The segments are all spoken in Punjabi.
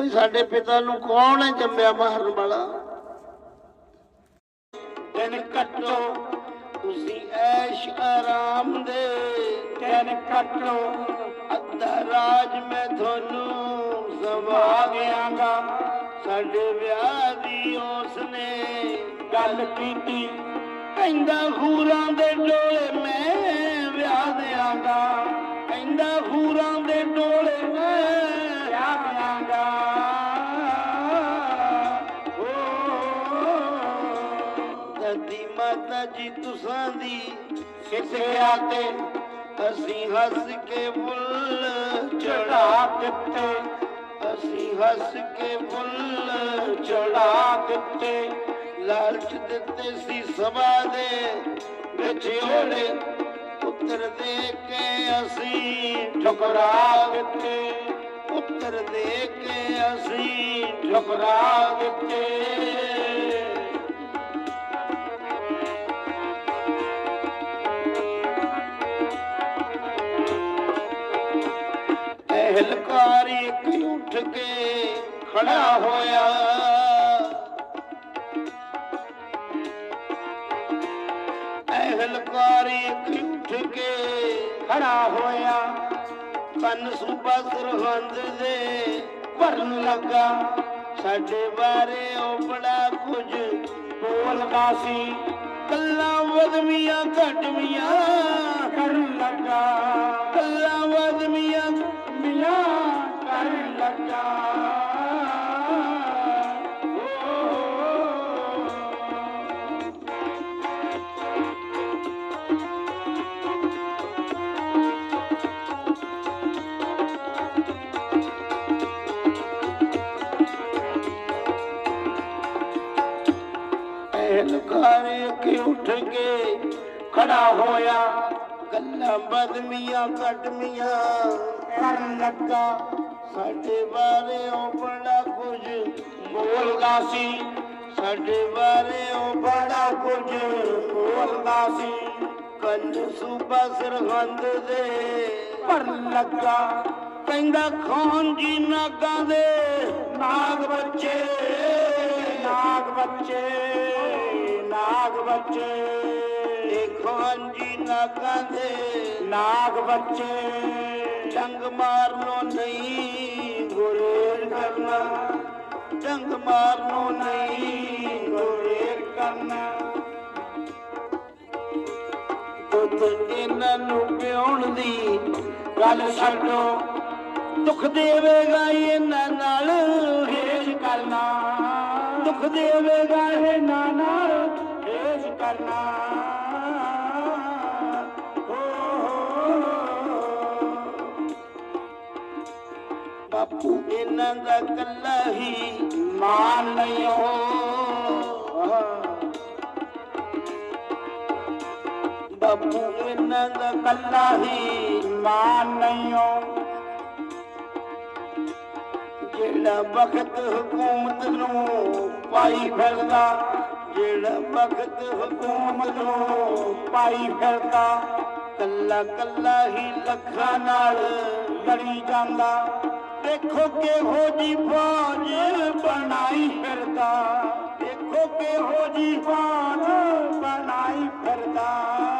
ਭਈ ਸਾਡੇ ਪਿਤਾ ਨੂੰ ਕੌਣ ਹੈ ਜੰਮਿਆ ਮਾਰਨ ਵਾਲਾ? ਦਿਨ ਕੱਟੋ, ਤੁਸੀਂ ਐਸ਼ ਆਰਾਮ ਦੇ। ਦਿਨ ਕੱਟੋ, ਅੱਧਾ ਰਾਜ ਮੈਂ ਤੁਹਾਨੂੰ ਸਵਾ ਦਿਆਂਗਾ। ਸਾਡੇ ਵਿਆਹ ਦੀ ਉਸਨੇ ਗੱਲ ਕੀਤੀ, ਕਹਿੰਦਾ ਹੂਰਾਂ ਦੇ ਡੋਲੇ ਮੈਂ ਵਿਆਹ ਦਿਆਂਗਾ। ਕਹਿੰਦਾ ਹੂਰਾਂ ਦੇ ਡੋਲੇ ਮੈਂ ਜੀ ਤੁਸਾਂ ਦੀ ਸਿੱਖਿਆ ਤੇ ਅਸੀਂ ਹੱਸ ਕੇ ਬੁੱਲ ਚੜਾ ਦਿੱਤੇ ਅਸੀਂ ਹੱਸ ਕੇ ਬੁੱਲ ਚੜਾ ਦਿੱਤੇ ਲਾਲਚ ਦਿੱਤੇ ਸੀ ਸਭਾ ਦੇ ਵਿੱਚ ਓੜੇ ਉੱਤਰ ਦੇ ਕੇ ਅਸੀਂ ਠੁਕਰਾ ਦਿੱਤੇ ਉੱਤਰ ਦੇ ਕੇ ਅਸੀਂ ਠੁਕਰਾ ਦਿੱਤੇ ਅਹਿਲਕਾਰ ਇੱਕ ਉੱਠ ਕੇ ਖੜਾ ਹੋਇਆ। ਅਹਿਲਕਾਰ ਇੱਕ ਉੱਠ ਕੇ ਖੜਾ ਹੋਇਆ। ਕੰਨ ਸੂਬਾ ਸਰਹੰਦ ਦੇ ਭਰਨ ਲੱਗਾ। ਸਾਡੇ ਬਾਰੇ ਉਹ ਬੜਾ ਕੁਝ ਬੋਲਦਾ ਸੀ। ਕੱਲਾ ਵਦਮੀਆਂ ਘਟਮੀਆਂ ਕਰਨ ਲੱਗਾ। ਕੱਲਾ ਕਰਨ ਲੱਗਾ ਅਹਿਲਕਾਰ ਕਿ ਉੱਠ ਕੇ ਖੜਾ ਹੋਇਆ ਗੱਲਾਂ ਬਦਮੀਆਂ ਕਟਮੀਆਂ ਕਰਨ ਲੱਗਾ। ਸਾਡੇ ਬਾਰੇ ਉਹ ਬੜਾ ਕੁਝ ਬੋਲਦਾ ਸੀ। ਸਾਡੇ ਬਾਰੇ ਉਹ ਬੜਾ ਕੁਝ ਬੋਲਦਾ ਸੀ। ਕੰਨ ਸੂਬਾ ਸਰਹੰਦ ਦੇ ਭਰਨ ਲੱਗਾ, ਕਹਿੰਦਾ ਖਾਨ ਜੀ ਨਾਗਾਂ ਦੇ? ਨਾਗ ਬੱਚੇ ਨਾਗ ਬੱਚੇ ਨਾਗ ਬੱਚੇ। ਇਹ ਖਾਨ ਜੀ ਨਾਗਾਂ ਦੇ? ਨਾਗ ਬੱਚੇ। ਜੰਗ ਮਾਰਨੋ ਨਹੀਂ ਗੁਰੇਰ ਕਰਨਾ। ਜੰਗ ਮਾਰਨੋ ਨਹੀਂ ਗੁਰੇਰ ਕਰਨਾ। ਦੁੱਧ ਇਹਨਾਂ ਨੂੰ ਪਿਉਣ ਦੀ ਗੱਲ ਛੱਡੋ। ਦੁੱਖ ਦੇਵੇਗਾ ਇਹਨਾਂ ਨਾਲ ਹੇਜ ਕਰਨਾ। ਦੁੱਖ ਦੇਵੇਗਾ ਇਹਨਾਂ ਨਾਲ ਬਾਪੂ ਇਹਨਾਂ ਦਾ ਕੱਲਾ ਹੀ ਮਾਨ ਨਹੀਂ ਹੋ ਬਾਪੂ ਇਹਨਾਂ ਦਾ ਕੱਲਾ ਹੀ ਮਾਨ ਨਹੀਂ ਹੋ ਜਿਹੜਾ ਵਕਤ ਹਕੂਮਤ ਨੂੰ ਪਾਈ ਫਿਰਦਾ ਜਿਹੜਾ ਵਕਤ ਹਕੂਮਤ ਨੂੰ ਪਾਈ ਫਿਰਦਾ ਕੱਲਾ ਕੱਲਾ ਹੀ ਲੱਖਾਂ ਨਾਲ ਲੜੀ ਜਾਂਦਾ ਦੇਖੋ ਕਿਹੋ ਜੀ ਫੌਜ ਬਣਾਈ ਫਿਰਦਾ। ਦੇਖੋ ਕਿਹੋ ਜੀ ਫੌਜ ਬਣਾਈ ਫਿਰਦਾ।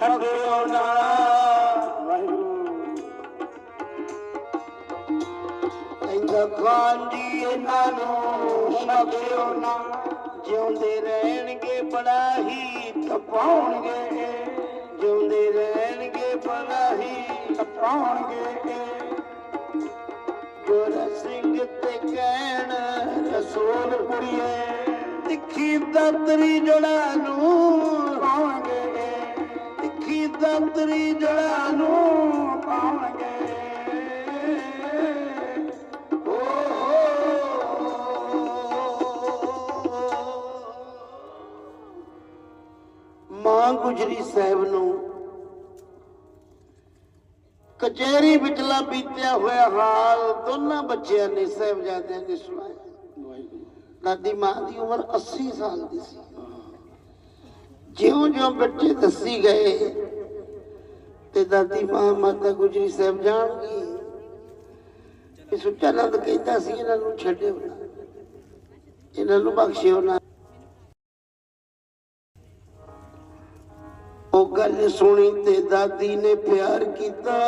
ਨੂੰ ਛੱਡਿਓ ਕਹਿੰਦਾ ਖਾਨ ਜੀ ਇਹਨਾਂ ਨੂੰ ਛੱਡਿਓ ਨਾ ਜਿਉਂਦੇ ਰਹਿਣਗੇ, ਬੜਾ ਹੀ ਤਪਾਉਣਗੇ ਜਿਉਂਦੇ ਰਹਿਣਗੇ, ਬੜਾ ਹੀ ਤਪਾਉਣਗੇ ਗੁਰ ਸਿੰਘ ਤੇ ਕਹਿਣ, ਰਸੂਲ ਕੁੜੀਏ, ਤਿੱਖੀ ਦਾਤਰੀ ਜੜਾ ਨੂੰ ਦਾਤਰੀ ਜੜਾ ਨੂੰ ਪਾਉਣਗੇ। ਮਾਂ ਗੁਜਰੀ ਸਾਹਿਬ ਨੂੰ ਕਚਹਿਰੀ ਵਿਚਲਾ ਬੀਤਿਆ ਹੋਇਆ ਹਾਲ ਦੋਨਾਂ ਬੱਚਿਆਂ ਨੇ ਸਾਹਿਬਜ਼ਾਦਿਆਂ ਨੇ ਸੁਣਾਇਆ। ਦਾਦੀ ਮਾਂ ਦੀ ਉਮਰ 80 ਸਾਲ ਦੀ ਸੀ। ਜਿਉਂ-ਜਿਉਂ ਬੱਚੇ ਦੱਸੀ ਗਏ ਤੇ ਦਾਦੀ ਮਾਂ ਮਾਤਾ ਗੁਜਰੀ ਸਾਹਿਬ ਜਾਣ ਗਈ ਇਹ ਸੁੱਚਾ ਨੰਦ ਕਹਿੰਦਾ ਸੀ, ਇਹਨਾਂ ਨੂੰ ਛੱਡਿਓ ਨਾ। ਇਹਨਾਂ ਨੂੰ ਬਖਸ਼ਿਓ ਨਾ। ਉਹ ਗੱਲ ਸੁਣੀ ਤੇ ਦਾਦੀ ਨੇ ਪਿਆਰ ਕੀਤਾ।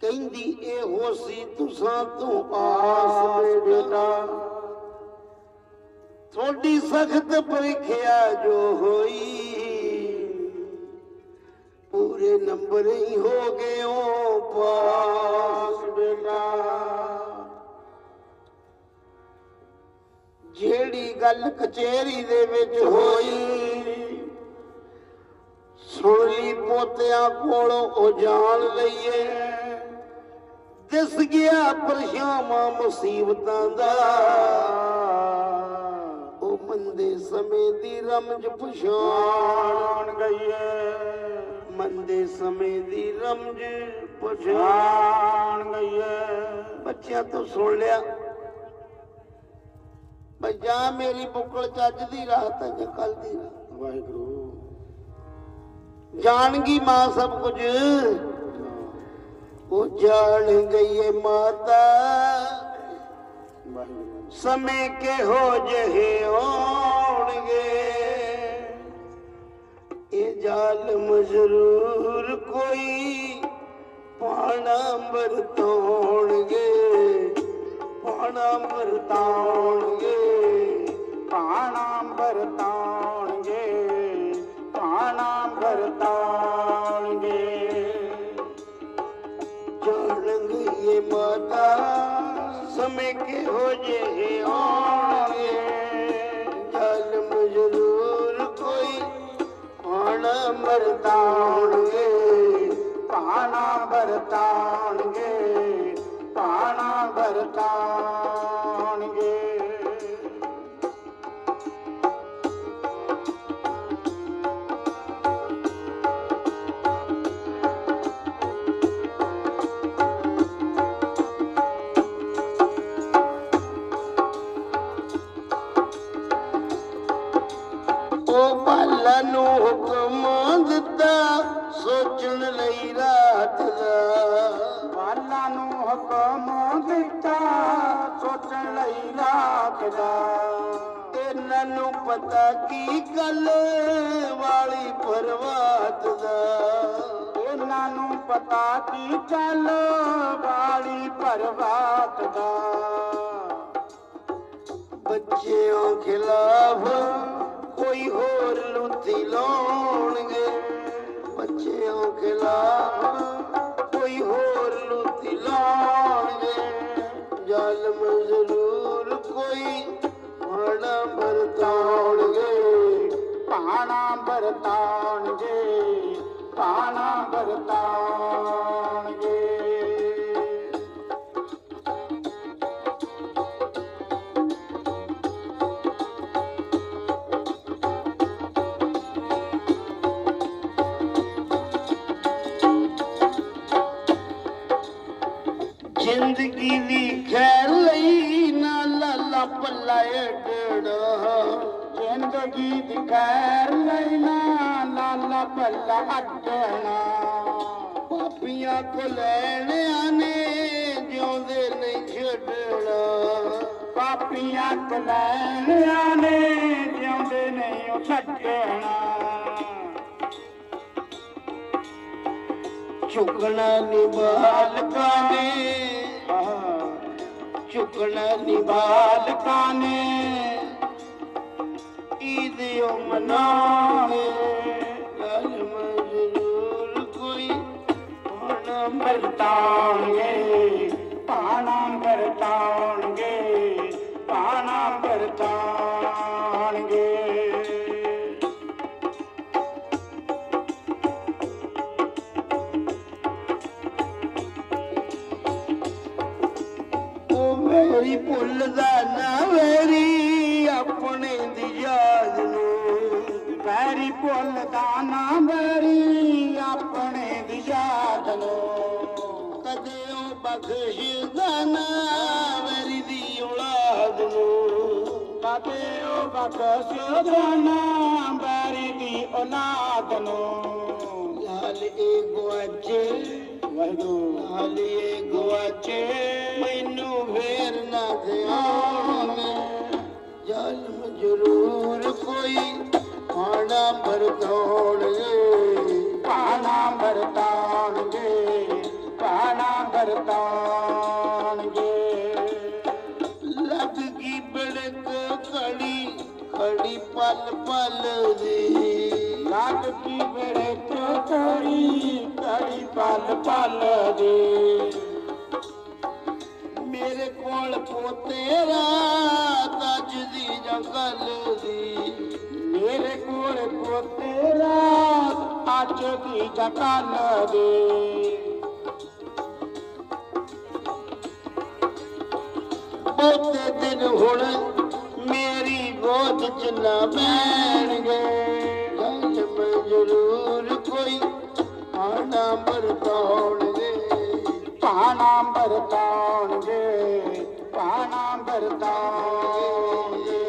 ਕਹਿੰਦੀ, ਇਹੋ ਸੀ ਤੁਸਾਂ ਤੋਂ ਆਸ ਬੇਟਾ। ਥੋੜੀ ਸਖਤ ਪ੍ਰੀਖਿਆ ਜੋ ਹੋਈ ਪੂਰੇ ਨੰਬਰ ਹੀ ਹੋ ਗਏ ਓ ਪਾਸ ਬੇਟਾ। ਜਿਹੜੀ ਗੱਲ ਕਚਹਿਰੀ ਦੇ ਵਿੱਚ ਹੋਈ, ਸੁਣ ਲਈ ਪੋਤਿਆਂ ਕੋਲੋਂ, ਉਹ ਜਾਣ ਲਈਏ। ਦਿਸ ਗਿਆ ਪਰਸ਼ਾਵਾਂ ਮੁਸੀਬਤਾਂ ਦਾ। ਉਹ ਮੰਦੇ ਸਮੇਂ ਦੀ ਰਮਜ ਪਛਾਣ ਗਈਏ। ਮੰਦੇ ਸਮੇਂ ਦੀ ਰਮਜ ਪਛਾਣ ਗਈਏ ਬੱਚਿਆਂ ਤੋਂ ਸੁਣ ਲਿਆ। ਬਈ ਜਾਂ ਮੇਰੀ ਬੁੱਕਲ ਚੱਜ ਦੀ ਰਾਤ ਹੈ ਜਾਂ ਕੱਲ ਦੀ ਰਾਤ ਵਾਹਿਗੁਰੂ। ਜਾਣਗੀ ਮਾਂ ਸਭ ਕੁਝ। ਉਹ ਜਾਣ ਗਈ ਏ ਮਾਤਾ। ਸਮੇਂ ਕਿਹੋ ਜਿਹੇ ਆਉਣਗੇ ਇਹ ਜ਼ਾਲਮ ਜ਼ਰੂਰ ਕੋਈ ਪਾਣਾ ਵਰਤਾਉਣਗੇ ਪਾਣਾ ਵਰਤਾਉਣਗੇ ਪਾਣਾ ਵਰਤਾ ਬਾਲਾ ਨੂੰ ਹੁਕਮ ਦਿੱਤਾ ਸੋਚਣ ਲਈ ਰਾਤ ਦਾ। ਵਾਲਾਂ ਨੂੰ ਹੁਕਮ ਦਿੱਤਾ ਸੋਚਣ ਲਈ ਰਾਤ ਦਾ। ਇਹਨਾਂ ਨੂੰ ਪਤਾ ਕੀ ਗੱਲ ਵਾਲੀ ਪਰਵਾਤ ਦਾ। ਇਹਨਾਂ ਨੂੰ ਪਤਾ ਕੀ ਚੱਲ ਵਾਲੀ ਪਰਵਾਤ ਦਾ। ਬੱਚਿਆਂ ਖਿਲਾਫ ਕੋਈ ਹੋਰ ਲੁੱਤੀ ਲਾਉਣਗੇ। ਬੱਚਿਆਂ ਖਿਲਾਫ ਕੋਈ ਹੋਰ ਲੁੱਤੀ ਲਾਉਣਗੇ। ਜ਼ਾਲਮ ਜ਼ਰੂਰ ਕੋਈ ਮਾੜਾ ਵਰਤਾਉਣਗੇ। ਪਾਣਾ ਵਰਤਾਉਣਗੇ ਪਾਣਾ ਵਰਤਾਉਣਗੇ ਜ਼ਿੰਦਗੀ ਦੀ ਖੈਰ ਲਈ ਨਾ ਲਾਲਾ ਪੱਲਾ ਏਡੜਾ ਜ਼ਿੰਦਗੀ ਦੀ ਖੈਰ ਨਾ ਲਾਲਾ ਪੱਲਾ ਅੱਡਣਾ ਪਾਪੀਆਂ ਕੋ ਲੈਣਿਆਂ ਨੇ ਜਿਉਂਦੇ ਨਹੀਂ ਛੱਡਣਾ ਪਾਪੀਆਂ ਕਲੈਣਿਆਂ ਨੇ ਜਿਉਂਦੇ ਨਹੀਂ ਛੱਡਣਾ ਝੁਕਣਾ ਨੀ ਬਾਲਕਾਂ ਨੇ। ਆਹ, ਝੁਕਣਾ ਨੀ ਨੇ। ਈਦ ਓ ਮਨਾਵੇ ਲਾਲਮ ਜ਼ਰੂਰ ਕੋਈ ਹੋਣਾ ਵਰਤਾਉਣਗੇ ਪਾਣਾ ਕਦੇ ਉਹ ਬਖਸ਼ਦਾ ਨਾ ਮੇਰੀ ਦੀ ਔਲਾਦ ਨੂੰ। ਕਦੇ ਦੀ ਔਲਾਦ ਨੂੰ। ਲਾਲ ਏ ਗੁਆਚੇ ਮੈਨੂੰ ਫੇਰ ਨਾ ਧਿਆਨ ਜਲਮ ਜ਼ਰੂਰ ਕੋਈ ਆਣਾ ਵਰਤੋਣਗੇ ਪਾਣਾ ਵਰਤਾਉਣਗੇ। ਪਾਣਾ ਵਰਤਾਉਣਗੇ ਲੱਗ ਗਈ ਬੜਕ ਖੜੀ ਖੜੀ ਪਲ ਪਲ ਦੀ। ਲੱਗ ਕੀ ਬੜੇ ਚੋਕੜੀ ਕੜੀ ਪਲ ਪਲ ਦੇ। ਮੇਰੇ ਕੋਲ ਪੋਤੇਰਾ ਤਜ ਦੀ ਜੰਗਲ ਦੀ। ਮੇਰੇ ਕੋਲ ਪੋਤੇਰਾ ਅੱਜ ਦੀ ਜਕਲ ਦੇ। ਬਹੁਤੇ ਦਿਨ ਹੁਣ ਮੇਰੀ ਗੋਦ ਚ ਨਾ ਬੈਣਗੇ ਗੱਲ ਮੈਂ ਜ਼ਰੂਰ ਕੋਈ ਆਣਾ ਵਰਤਾਉਣਗੇ। ਪਾਣਾ ਵਰਤਾਉਣਗੇ ਪਾਣਾ ਵਰਤਾਉਣਗੇ।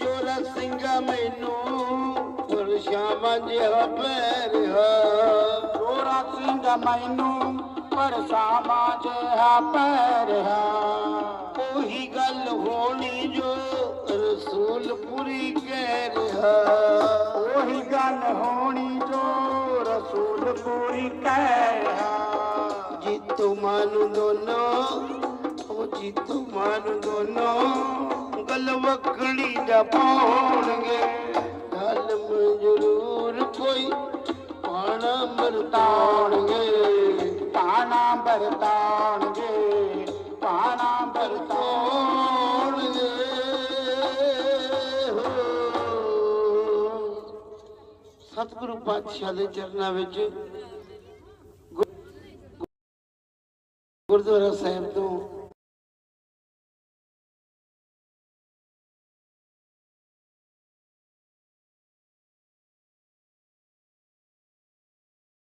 ਜੋਰਾ ਸਿੰਘਾ ਮੈਨੂੰ ਪਰਸ਼ਾਮਾਂ ਜਿਹਾ ਪੈ ਰਿਹਾ ਗੋਰਾ ਸਿੰਘ ਮੈਨੂੰ ਪਰਸਾਮਾ ਜਿਹਾ ਪੈ ਰਿਹਾ ਉਹੀ ਗੱਲ ਹੋਣੀ ਜੋ ਰਸੂਲ ਪੂਰੀ ਕਹਿ ਰਿਹਾ। ਉਹੀ ਗੱਲ ਹੋਣੀ ਜੋ ਰਸੂਲ ਪੂਰੀ ਕਹਿ ਰਿਹਾ। ਜੀਤੋ ਮਾਨ ਦੋਨੋ ਉਹ ਜੀਤੋ ਮਾਨ ਦੋਨੋ। ਗੱਲ ਵਕੜੀ ਦਾ ਪਾਉਣਗੇ। ਗੱਲ ਮੈਂ ਜ਼ਰੂਰ ਕੋਈ ਪਾਣਾ ਮਰਤਾਉਣਗੇ ਪਾਣਾ ਵਰਤਾਉਣਗੇ ਪਾਣਾ ਵਰਤਾਉਣਗੇ। ਸਤਿਗੁਰੂ ਪਾਤਸ਼ਾਹ ਦੇ ਚਰਨਾਂ ਵਿੱਚ ਗੁਰਦੁਆਰਾ ਸਾਹਿਬ ਤੋਂ